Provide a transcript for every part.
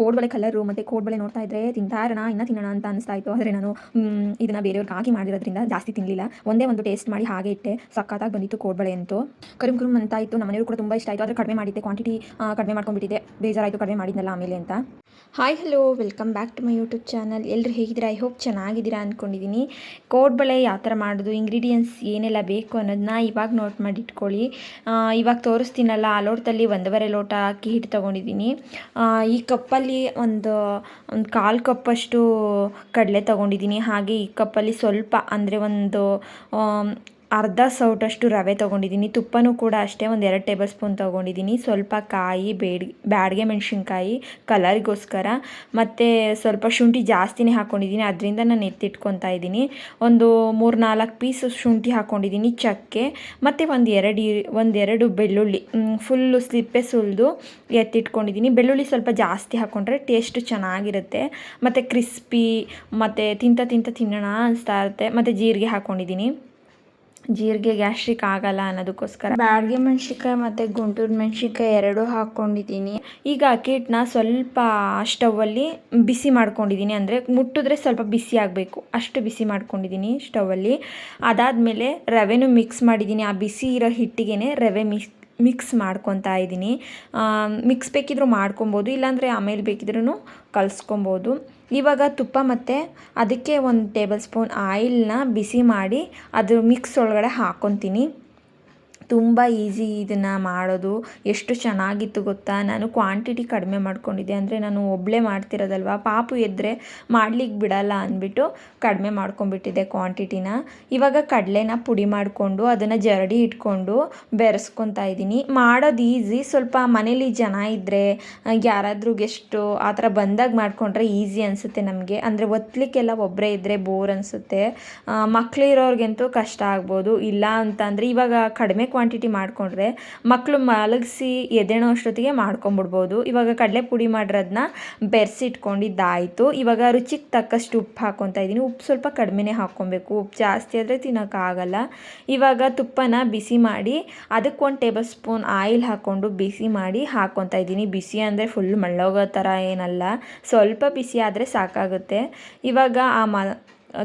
ಕೋಡ್ಬಳೆ colour ಮತ್ತು ಕೋಡ್ಬಳೆ ನೋಡ್ತಾ ಇದ್ದರೆ ತಿಂತಾ ಇರೋಣ, ಇನ್ನೂ ತಿನ್ನೋಣ ಅಂತ ಅನಿಸ್ತಾ ಇತ್ತು ಆದರೆ ನಾನು ಇದನ್ನು ಬೇರೆಯವ್ರಿಗೆ ಹಾಕಿ ಮಾಡಿರೋದ್ರಿಂದ ಜಾಸ್ತಿ ತಿನ್ನಲಿಲ್ಲ ಒಂದೇ ಒಂದು ಟೇಸ್ಟ್ ಮಾಡಿ ಹಾಗೆ ಇಟ್ಟೆ. ಸಕ್ಕತ್ತಾಗಿ ಬಂದಿತ್ತು ಕೋಡ್ಬಳೆ ಅಂತೂ. ಕರಿಮ್ ಕುರುಮ್ ಅಂತ ಇತ್ತು. ನಮ್ಮ ಮನೆಯವರು ಕೂಡ ತುಂಬ ಇಷ್ಟ ಆಯಿತು. ಆದರೆ ಕಡಿಮೆ ಮಾಡಿದ್ದೆ. ಕ್ವಾಂಟಿಟಿ ಕಡಿಮೆ ಮಾಡ್ಕೊಂಡ್ಬಿಟ್ಟಿದ್ದೆ. ಬೇಜಾರಾಯಿತು ಕಡಿಮೆ ಮಾಡಿದ್ನಲ್ಲ ಆಮೇಲೆ ಅಂತ. Hi hello welcome back to my YouTube channel ಎಲ್ಲರೂ ಹೇಗಿದ್ದೀರಾ? ಐ ಹೋಪ್ ಚೆನ್ನಾಗಿದ್ದೀರಾ ಅಂದ್ಕೊಂಡಿದ್ದೀನಿ ಕೋಡ್ಬಳೆ ಯಾವ ಥರ ಮಾಡೋದು ಇಂಗ್ರೀಡಿಯೆಂಟ್ಸ್ ಏನೆಲ್ಲ ಬೇಕು ಅನ್ನೋದನ್ನ ಇವಾಗ ನೋಟ್ ಮಾಡಿ ಇಟ್ಕೊಳ್ಳಿ ಇವಾಗ ತೋರಿಸ್ತೀನಲ್ಲ ಆ ಲೋಟದಲ್ಲಿ ಒಂದೂವರೆ ಲೋಟ ಅಕ್ಕಿ ಹಿಟ್ಟು ತೊಗೊಂಡಿದ್ದೀನಿ ಈ ಕಪ್ಪಲ್ಲಿ ಒಂದು ಒಂದು ಕಾಲು ಕಪ್ಪಷ್ಟು ಕಡಲೆ ತಗೊಂಡಿದ್ದೀನಿ. ಹಾಗೆ ಈ ಕಪ್ಪಲ್ಲಿ ಸ್ವಲ್ಪ ಅಂದರೆ ಒಂದು ಅರ್ಧ ಸೌಟಷ್ಟು ರವೆ ತೊಗೊಂಡಿದ್ದೀನಿ. ತುಪ್ಪನೂ ಕೂಡ ಅಷ್ಟೇ, ಒಂದು ಎರಡು ಟೇಬಲ್ ಸ್ಪೂನ್ ತೊಗೊಂಡಿದ್ದೀನಿ. ಸ್ವಲ್ಪ ಕಾಯಿ, ಬೇಡ್, ಬ್ಯಾಡಿಗೆ ಮೆಣಸಿನ್ಕಾಯಿ ಕಲರಿಗೋಸ್ಕರ. ಮತ್ತು ಸ್ವಲ್ಪ ಶುಂಠಿ ಜಾಸ್ತಿನೇ ಹಾಕ್ಕೊಂಡಿದ್ದೀನಿ ಅದರಿಂದ ನಾನು ಎತ್ತಿಟ್ಕೊತಾ ಇದ್ದೀನಿ. ಒಂದು ಮೂರು ನಾಲ್ಕು ಪೀಸ್ ಶುಂಠಿ ಹಾಕ್ಕೊಂಡಿದ್ದೀನಿ ಚಕ್ಕೆ. ಮತ್ತು ಒಂದು ಎರಡು ಒಂದೆರಡು ಬೆಳ್ಳುಳ್ಳಿ ಫುಲ್ಲು ಸ್ಲಿಪ್ಪೆ ಸುಲಿದು ಎತ್ತಿಟ್ಕೊಂಡಿದ್ದೀನಿ. ಬೆಳ್ಳುಳ್ಳಿ ಸ್ವಲ್ಪ ಜಾಸ್ತಿ ಹಾಕ್ಕೊಂಡ್ರೆ ಟೇಸ್ಟ್ ಚೆನ್ನಾಗಿರುತ್ತೆ. ಮತ್ತು ಕ್ರಿಸ್ಪಿ ಮತ್ತು ತಿಂತ ತಿಂತ ತಿನ್ನೋಣ ಅನಿಸ್ತಾ ಇರುತ್ತೆ. ಮತ್ತು ಜೀರಿಗೆ ಹಾಕ್ಕೊಂಡಿದ್ದೀನಿ ಜೀರಿಗೆ, ಗ್ಯಾಸ್ಟ್ರಿಕ್ ಆಗಲ್ಲ ಅನ್ನೋದಕ್ಕೋಸ್ಕರ. ಬ್ಯಾಡಗೆ ಮೆಣಸಿನ್ಕಾಯಿ ಮತ್ತು ಗುಂಟೂರು ಮೆಣಸಿನ್ಕಾಯಿ ಎರಡೂ ಹಾಕ್ಕೊಂಡಿದ್ದೀನಿ. ಈಗ ಅಕ್ಕಿ ಹಿಟ್ಟನ್ನ ಸ್ವಲ್ಪ ಸ್ಟವಲ್ಲಿ ಬಿಸಿ ಮಾಡ್ಕೊಂಡಿದ್ದೀನಿ. ಅಂದರೆ ಮುಟ್ಟಿದ್ರೆ ಸ್ವಲ್ಪ ಬಿಸಿ ಆಗಬೇಕು. ಅಷ್ಟು ಬಿಸಿ ಮಾಡ್ಕೊಂಡಿದ್ದೀನಿ ಸ್ಟವಲ್ಲಿ. ಅದಾದಮೇಲೆ ರವೆನೂ ಮಿಕ್ಸ್ ಮಾಡಿದ್ದೀನಿ. ಆ ಬಿಸಿ ಇರೋ ಹಿಟ್ಟಿಗೆ ರವೆ ಮಿಕ್ಸ್ ಮಿಕ್ಸ್ ಮಾಡ್ಕೊತಾ ಇದ್ದೀನಿ. ಮಿಕ್ಸ್ ಬೇಕಿದ್ರೂ ಮಾಡ್ಕೊಬೋದು. ಇಲ್ಲಾಂದರೆ ಆಮೇಲೆ ಬೇಕಿದ್ರೂ ಕಲಿಸ್ಕೊಬೋದು. ಇವಾಗ ತುಪ್ಪ ಮತ್ತು ಅದಕ್ಕೆ ಒಂದು ಟೇಬಲ್ ಸ್ಪೂನ್ ಆಯಿಲ್ನ ಬಿಸಿ ಮಾಡಿ ಅದು ಮಿಕ್ಸ್ ಒಳಗಡೆ ಹಾಕ್ಕೊತೀನಿ ತುಂಬ ಈಸಿ ಇದನ್ನು ಮಾಡೋದು. ಎಷ್ಟು ಚೆನ್ನಾಗಿತ್ತು ಗೊತ್ತಾ? ನಾನು ಕ್ವಾಂಟಿಟಿ ಕಡಿಮೆ ಮಾಡ್ಕೊಂಡಿದ್ದೆ. ಅಂದರೆ ನಾನು ಒಬ್ಬಳೇ ಮಾಡ್ತಿರೋದಲ್ವ? ಪಾಪು ಎದ್ದರೆ ಮಾಡ್ಲಿಕ್ಕೆ ಬಿಡಲ್ಲ ಅಂದ್ಬಿಟ್ಟು ಕಡಿಮೆ ಮಾಡ್ಕೊಂಡ್ಬಿಟ್ಟಿದ್ದೆ ಕ್ವಾಂಟಿಟಿನ ಇವಾಗ ಕಡಲೆನ ಪುಡಿ ಮಾಡಿಕೊಂಡು ಅದನ್ನು ಜರಡಿ ಇಟ್ಕೊಂಡು ಬೆರೆಸ್ಕೊತಾ ಇದ್ದೀನಿ. ಮಾಡೋದು ಈಸಿ ಸ್ವಲ್ಪ ಮನೇಲಿ ಜನ ಇದ್ದರೆ ಯಾರಾದರೂ ಗೆಸ್ಟು ಆ ಥರ ಬಂದಾಗ ಮಾಡಿಕೊಂಡ್ರೆ ಈಸಿ ಅನಿಸುತ್ತೆ ನಮಗೆ. ಅಂದರೆ ಒತ್ತಲಿಕ್ಕೆಲ್ಲ ಒಬ್ಬರೇ ಇದ್ದರೆ ಬೋರ್ ಅನಿಸುತ್ತೆ. ಮಕ್ಕಳಿರೋರ್ಗಂತೂ ಕಷ್ಟ ಆಗ್ಬೋದು. ಇಲ್ಲ ಅಂತಂದರೆ ಇವಾಗ ಕಡಿಮೆ ಕ್ವಾಂಟಿಟಿ ಮಾಡಿಕೊಂಡ್ರೆ ಮಕ್ಕಳು ಮಲಗಿಸಿ ಎದ್ದೇಳೋ ಅಷ್ಟೊತ್ತಿಗೆ ಮಾಡ್ಕೊಂಬಿಡ್ಬೋದು. ಇವಾಗ ಕಡಲೆ ಪುಡಿ ಮಾಡಿರೋದನ್ನ ಬೆರೆಸಿಟ್ಕೊಂಡಿದ್ದಾಯಿತು. ಇವಾಗ ರುಚಿಗೆ ತಕ್ಕಷ್ಟು ಉಪ್ಪು ಹಾಕ್ಕೊತಾ ಇದ್ದೀನಿ. ಉಪ್ಪು ಸ್ವಲ್ಪ ಕಡಿಮೆನೇ ಹಾಕ್ಕೊಬೇಕು. ಉಪ್ಪು ಜಾಸ್ತಿ ಆದರೆ ತಿನ್ನೋಕ್ಕಾಗಲ್ಲ. ಇವಾಗ ತುಪ್ಪನ ಬಿಸಿ ಮಾಡಿ ಅದಕ್ಕೆ ಒಂದು ಟೇಬಲ್ ಸ್ಪೂನ್ ಆಯಿಲ್ ಹಾಕ್ಕೊಂಡು ಬಿಸಿ ಮಾಡಿ ಹಾಕ್ಕೊತಾ ಇದ್ದೀನಿ. ಬಿಸಿ ಅಂದರೆ ಫುಲ್ ಮಳ್ಳೋಗೋ ಥರ ಏನಲ್ಲ. ಸ್ವಲ್ಪ ಬಿಸಿ ಆದರೆ ಸಾಕಾಗುತ್ತೆ. ಇವಾಗ ಆ ಮ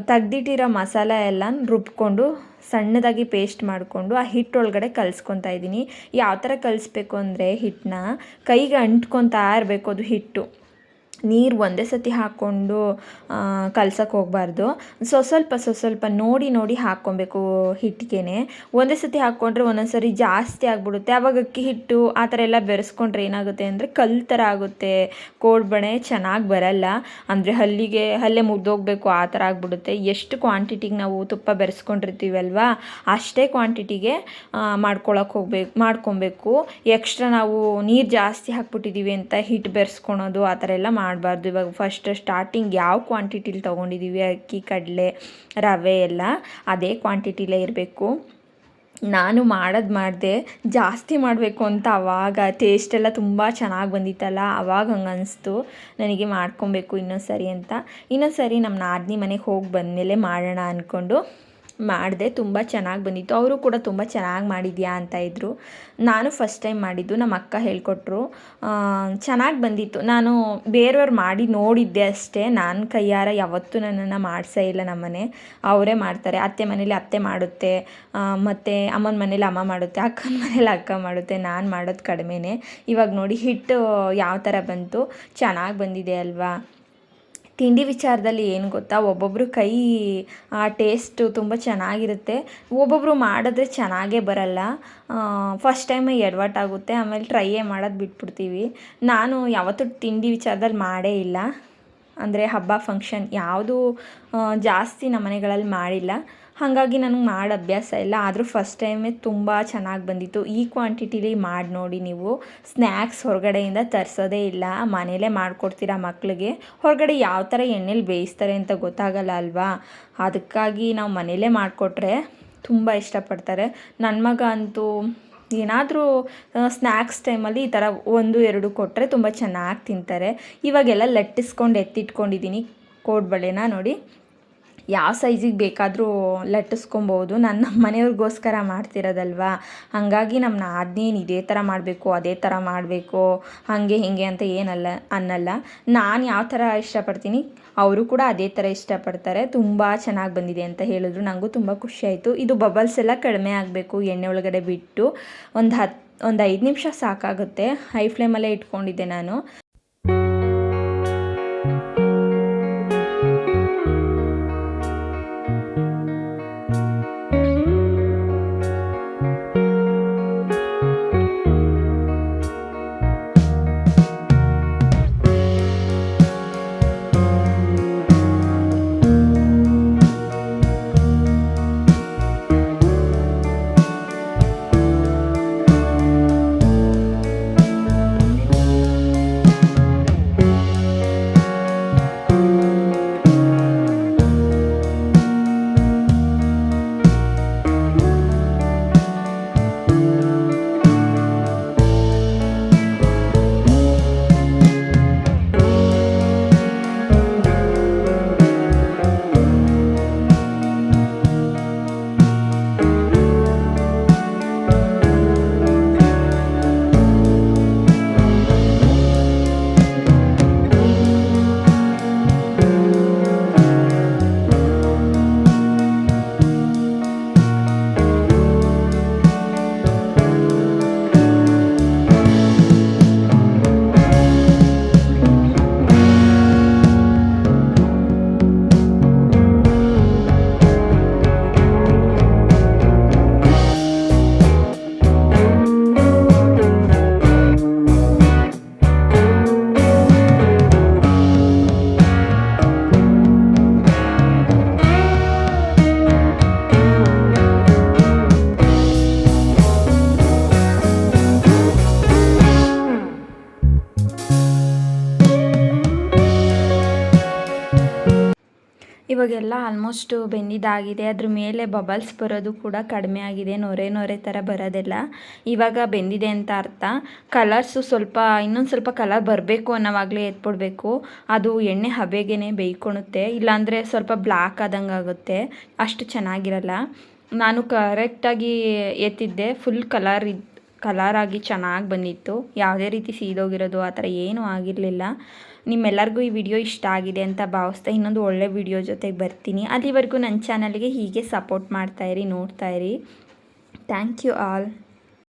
ತೆಗ್ದಿಟ್ಟಿರೋ ಮಸಾಲೆ ಎಲ್ಲ ರುಬ್ಕೊಂಡು ಸಣ್ಣದಾಗಿ ಪೇಸ್ಟ್ ಮಾಡಿಕೊಂಡು ಆ ಹಿಟ್ಟೊಳಗಡೆ ಕಲಿಸ್ಕೊತಾ ಇದ್ದೀನಿ. ಯಾವ ಥರ ಕಲಿಸ್ಬೇಕು ಅಂದರೆ ಹಿಟ್ಟನ್ನ ಕೈಗೆ ಅಂಟ್ಕೊತಾ ಇರಬೇಕು ಅದು ಹಿಟ್ಟು. ನೀರು ಒಂದೇ ಸತಿ ಹಾಕ್ಕೊಂಡು ಕಲ್ಸಕ್ಕೆ ಹೋಗಬಾರ್ದು. ಸೊ, ಸ್ವಲ್ಪ ಸ್ವಲ್ಪ ನೋಡಿ ನೋಡಿ ಹಾಕ್ಕೊಬೇಕು ಹಿಟ್ಟಿಗೆನೆ. ಒಂದೇ ಸತಿ ಹಾಕ್ಕೊಂಡ್ರೆ ಒಂದೊಂದು ಸರಿ ಜಾಸ್ತಿ ಆಗಿಬಿಡುತ್ತೆ. ಆವಾಗ ಅಕ್ಕಿ ಹಿಟ್ಟು ಆ ಥರ ಎಲ್ಲ ಬೆರೆಸ್ಕೊಂಡ್ರೆ ಏನಾಗುತ್ತೆ ಅಂದರೆ ಕಲ್ ಥರ ಆಗುತ್ತೆ. ಕೋಡ್ಬಣೆ ಚೆನ್ನಾಗಿ ಬರಲ್ಲ. ಅಂದರೆ ಹಲ್ಲಿಗೆ, ಹಲ್ಲೆ ಮುರಿದೋಗ್ಬೇಕು ಆ ಥರ ಆಗಿಬಿಡುತ್ತೆ. ಎಷ್ಟು ಕ್ವಾಂಟಿಟಿಗೆ ನಾವು ತುಪ್ಪ ಬೆರೆಸ್ಕೊಂಡಿರ್ತೀವಲ್ವಾ, ಅಷ್ಟೇ ಕ್ವಾಂಟಿಟಿಗೆ ಮಾಡ್ಕೊಳಕ್ಕೆ ಹೋಗ್ಬೇಕು, ಮಾಡ್ಕೊಬೇಕು. ಎಕ್ಸ್ಟ್ರಾ ನಾವು ನೀರು ಜಾಸ್ತಿ ಹಾಕ್ಬಿಟ್ಟಿದ್ದೀವಿ ಅಂತ ಹಿಟ್ಟು ಬೆರೆಸ್ಕೊಳೋದು, ಆ ಥರ ಎಲ್ಲ ಮಾಡಬಾರ್ದು. ಇವಾಗ ಫಸ್ಟ್ ಸ್ಟಾರ್ಟಿಂಗ್ ಯಾವ ಕ್ವಾಂಟಿಟಿಲಿ ತೊಗೊಂಡಿದ್ದೀವಿ ಅಕ್ಕಿ, ಕಡಲೆ, ರವೆ ಎಲ್ಲ ಅದೇ ಕ್ವಾಂಟಿಟಿಲೇ ಇರಬೇಕು. ನಾನು ಮಾಡೋದು ಮಾಡಿದೆ ಜಾಸ್ತಿ ಮಾಡಬೇಕು ಅಂತ ಆವಾಗ ಟೇಸ್ಟ್ ಎಲ್ಲ ತುಂಬ ಚೆನ್ನಾಗಿ ಬಂದಿತ್ತಲ್ಲ? ಅವಾಗ ಹಂಗೆ ಅನಿಸ್ತು. ನನಗೆ ಮಾಡ್ಕೊಬೇಕು ಇನ್ನೊಂದು ಸರಿ ಅಂತ. ಇನ್ನೊಂದು ಸರಿ ನಮ್ಮ ನಾದಿನಿ ಮನೆಗೆ ಹೋಗಿ ಬಂದಮೇಲೆ ಮಾಡೋಣ ಅಂದ್ಕೊಂಡು ಮಾಡಿದೆ, ತುಂಬ ಚೆನ್ನಾಗಿ ಬಂದಿತ್ತು. ಅವರು ಕೂಡ ತುಂಬ ಚೆನ್ನಾಗಿ ಮಾಡಿದ್ಯಾ ಅಂತ ಇದ್ದರು ನಾನು ಫಸ್ಟ್ ಟೈಮ್ ಮಾಡಿದ್ದು, ನಮ್ಮ ಅಕ್ಕ ಹೇಳಿಕೊಟ್ರು. ಚೆನ್ನಾಗಿ ಬಂದಿತ್ತು. ನಾನು ಬೇರೆಯವ್ರು ಮಾಡಿ ನೋಡಿದ್ದೆ ಅಷ್ಟೇ. ನಾನು ಕೈಯಾರ ಯಾವತ್ತೂ ನನ್ನನ್ನು ಮಾಡಿಸೇ ಇಲ್ಲ ನಮ್ಮನೆ ಅವರೇ ಮಾಡ್ತಾರೆ. ಅತ್ತೆ ಮನೇಲಿ ಅತ್ತೆ ಮಾಡುತ್ತೆ. ಮತ್ತು ಅಮ್ಮನ ಮನೇಲಿ ಅಮ್ಮ ಮಾಡುತ್ತೆ. ಅಕ್ಕನ ಮನೇಲಿ ಅಕ್ಕ ಮಾಡುತ್ತೆ. ನಾನು ಮಾಡೋದು ಕಡಿಮೆನೇ. ಇವಾಗ ನೋಡಿ ಹಿಟ್ಟು ಯಾವ ಥರ ಬಂತು. ಚೆನ್ನಾಗಿ ಬಂದಿದೆ ಅಲ್ವಾ? ತಿಂಡಿ ವಿಚಾರದಲ್ಲಿ ಏನು ಗೊತ್ತಾ? ಒಬ್ಬೊಬ್ಬರು ಕೈ, ಆ ಟೇಸ್ಟು ತುಂಬ ಚೆನ್ನಾಗಿರುತ್ತೆ. ಒಬ್ಬೊಬ್ಬರು ಮಾಡಿದ್ರೆ ಚೆನ್ನಾಗೇ ಬರಲ್ಲ. ಫಸ್ಟ್ ಟೈಮ್ ಎಡವಟ್ಟಾಗುತ್ತೆ ಆಮೇಲೆ ಟ್ರೈಯೇ ಮಾಡೋದು ಬಿಟ್ಬಿಡ್ತೀವಿ. ನಾನು ಯಾವತ್ತೂ ತಿಂಡಿ ವಿಚಾರದಲ್ಲಿ ಮಾಡೇ ಇಲ್ಲ. ಅಂದರೆ ಹಬ್ಬ ಫಂಕ್ಷನ್ ಯಾವುದು ಜಾಸ್ತಿ ನಮ್ಮ ಮನೆಗಳಲ್ಲಿ ಮಾಡಿಲ್ಲ. ಹಾಗಾಗಿ ನನಗೆ ಮಾಡಿ ಅಭ್ಯಾಸ ಇಲ್ಲ. ಆದರೂ ಫಸ್ಟ್ ಟೈಮೇ ತುಂಬ ಚೆನ್ನಾಗಿ ಬಂದಿತ್ತು. ಈ ಕ್ವಾಂಟಿಟಿಲಿ ಮಾಡಿ ನೋಡಿ ನೀವು. ಸ್ನ್ಯಾಕ್ಸ್ ಹೊರಗಡೆಯಿಂದ ತರಿಸೋದೇ ಇಲ್ಲ. ಮನೇಲೇ ಮಾಡಿಕೊಡ್ತೀರಾ ಮಕ್ಕಳಿಗೆ ಹೊರಗಡೆ ಯಾವ ಥರ ಎಣ್ಣೆಲಿ ಬೇಯಿಸ್ತಾರೆ ಅಂತ ಗೊತ್ತಾಗಲ್ಲ ಅಲ್ವಾ? ಅದಕ್ಕಾಗಿ ನಾವು ಮನೇಲೇ ಮಾಡಿಕೊಟ್ರೆ ತುಂಬ ಇಷ್ಟಪಡ್ತಾರೆ. ನನ್ನ ಮಗ ಅಂತೂ ಏನಾದರೂ ಸ್ನ್ಯಾಕ್ಸ್ ಟೈಮಲ್ಲಿ ಈ ಥರ ಒಂದು, ಎರಡು ಕೊಟ್ಟರೆ ತುಂಬ ಚೆನ್ನಾಗಿ ತಿಂತಾರೆ. ಇವಾಗೆಲ್ಲ ಲಟ್ಟಿಸ್ಕೊಂಡು ಎತ್ತಿಟ್ಕೊಂಡಿದ್ದೀನಿ ಕೋಡ್ಬಳೆನ ನೋಡಿ. ಯಾವ ಸೈಜಿಗೆ ಬೇಕಾದರೂ ಲಟ್ಟಿಸ್ಕೊಬೋದು. ನಾನು ನಮ್ಮ ಮನೆಯವ್ರಿಗೋಸ್ಕರ ಮಾಡ್ತಿರೋದಲ್ವಾ? ಹಾಗಾಗಿ ನಮ್ಮ ನಾದಿನೇನು ಇದೇ ಥರ ಮಾಡಬೇಕು, ಅದೇ ಥರ ಮಾಡಬೇಕು, ಹಾಗೆ ಹೀಗೆ ಅಂತ ಏನಲ್ಲ, ಅನ್ನಲ್ಲ. ನಾನು ಯಾವ ಥರ ಇಷ್ಟಪಡ್ತೀನಿ? ಅವರು ಕೂಡ ಅದೇ ಥರ ಇಷ್ಟಪಡ್ತಾರೆ. ತುಂಬ ಚೆನ್ನಾಗಿ ಬಂದಿದೆ ಅಂತ ಹೇಳಿದ್ರು. ನನಗೂ ತುಂಬ ಖುಷಿಯಾಯಿತು ಇದು ಬಬಲ್ಸ್ ಎಲ್ಲ ಕಡಿಮೆ ಆಗಬೇಕು, ಎಣ್ಣೆ ಒಳಗಡೆ ಬಿಟ್ಟು. ಒಂದು ಹತ್ತು ಒಂದು ಐದು ನಿಮಿಷ ಸಾಕಾಗುತ್ತೆ. ಹೈ ಫ್ಲೇಮಲ್ಲೇ ಇಟ್ಕೊಂಡಿದ್ದೆ ನಾನು. ಇವಾಗೆಲ್ಲ ಆಲ್ಮೋಸ್ಟ್ ಬೆಂದಿದ್ದಾಗಿದೆ. ಅದ್ರ ಮೇಲೆ ಬಬಲ್ಸ್ ಬರೋದು ಕೂಡ ಕಡಿಮೆ ಆಗಿದೆ. ನೊರೆ ನೊರೆ ಥರ ಬರೋದೆಲ್ಲ ಇವಾಗ ಬೆಂದಿದೆ ಅಂತ ಅರ್ಥ. ಕಲರ್ಸು ಸ್ವಲ್ಪ, ಇನ್ನೊಂದು ಸ್ವಲ್ಪ ಕಲರ್ ಬರಬೇಕು ಅನ್ನೋವಾಗಲೇ ಎತ್ಬಿಡ್ಬೇಕು. ಅದು ಎಣ್ಣೆ ಹಬೆಗೇ ಬೇಯ್ಕೊಳುತ್ತೆ ಇಲ್ಲಾಂದರೆ ಸ್ವಲ್ಪ ಬ್ಲ್ಯಾಕ್ ಆದಂಗೆ ಆಗುತ್ತೆ. ಅಷ್ಟು ಚೆನ್ನಾಗಿರಲ್ಲ. ನಾನು ಕರೆಕ್ಟಾಗಿ ಎತ್ತಿದ್ದೆ. ಫುಲ್ ಕಲರ್ ಇದ್ದು ಕಲರ್ ಆಗಿ ಚೆನ್ನಾಗಿ ಬಂದಿತ್ತು. ಯಾವುದೇ ರೀತಿ ಸೀದೋಗಿರೋದು ಆ ಥರ ಏನೂ ಆಗಿರಲಿಲ್ಲ. ನಿಮ್ಮೆಲ್ಲರಿಗೂ ಈ ವಿಡಿಯೋ ಇಷ್ಟ ಆಗಿದೆ ಅಂತ ಭಾವಿಸ್ತಾ ಇನ್ನೊಂದು ಒಳ್ಳೆ ವಿಡಿಯೋ ಜೊತೆಗೆ ಬರ್ತೀನಿ. ಅಲ್ಲಿವರೆಗೂ ನನ್ನ ಚಾನಲ್ಗೆ ಹೀಗೆ ಸಪೋರ್ಟ್ ಮಾಡ್ತಾಯಿರಿ ನೋಡ್ತಾಯಿರಿ ಥ್ಯಾಂಕ್ ಯು ಆಲ್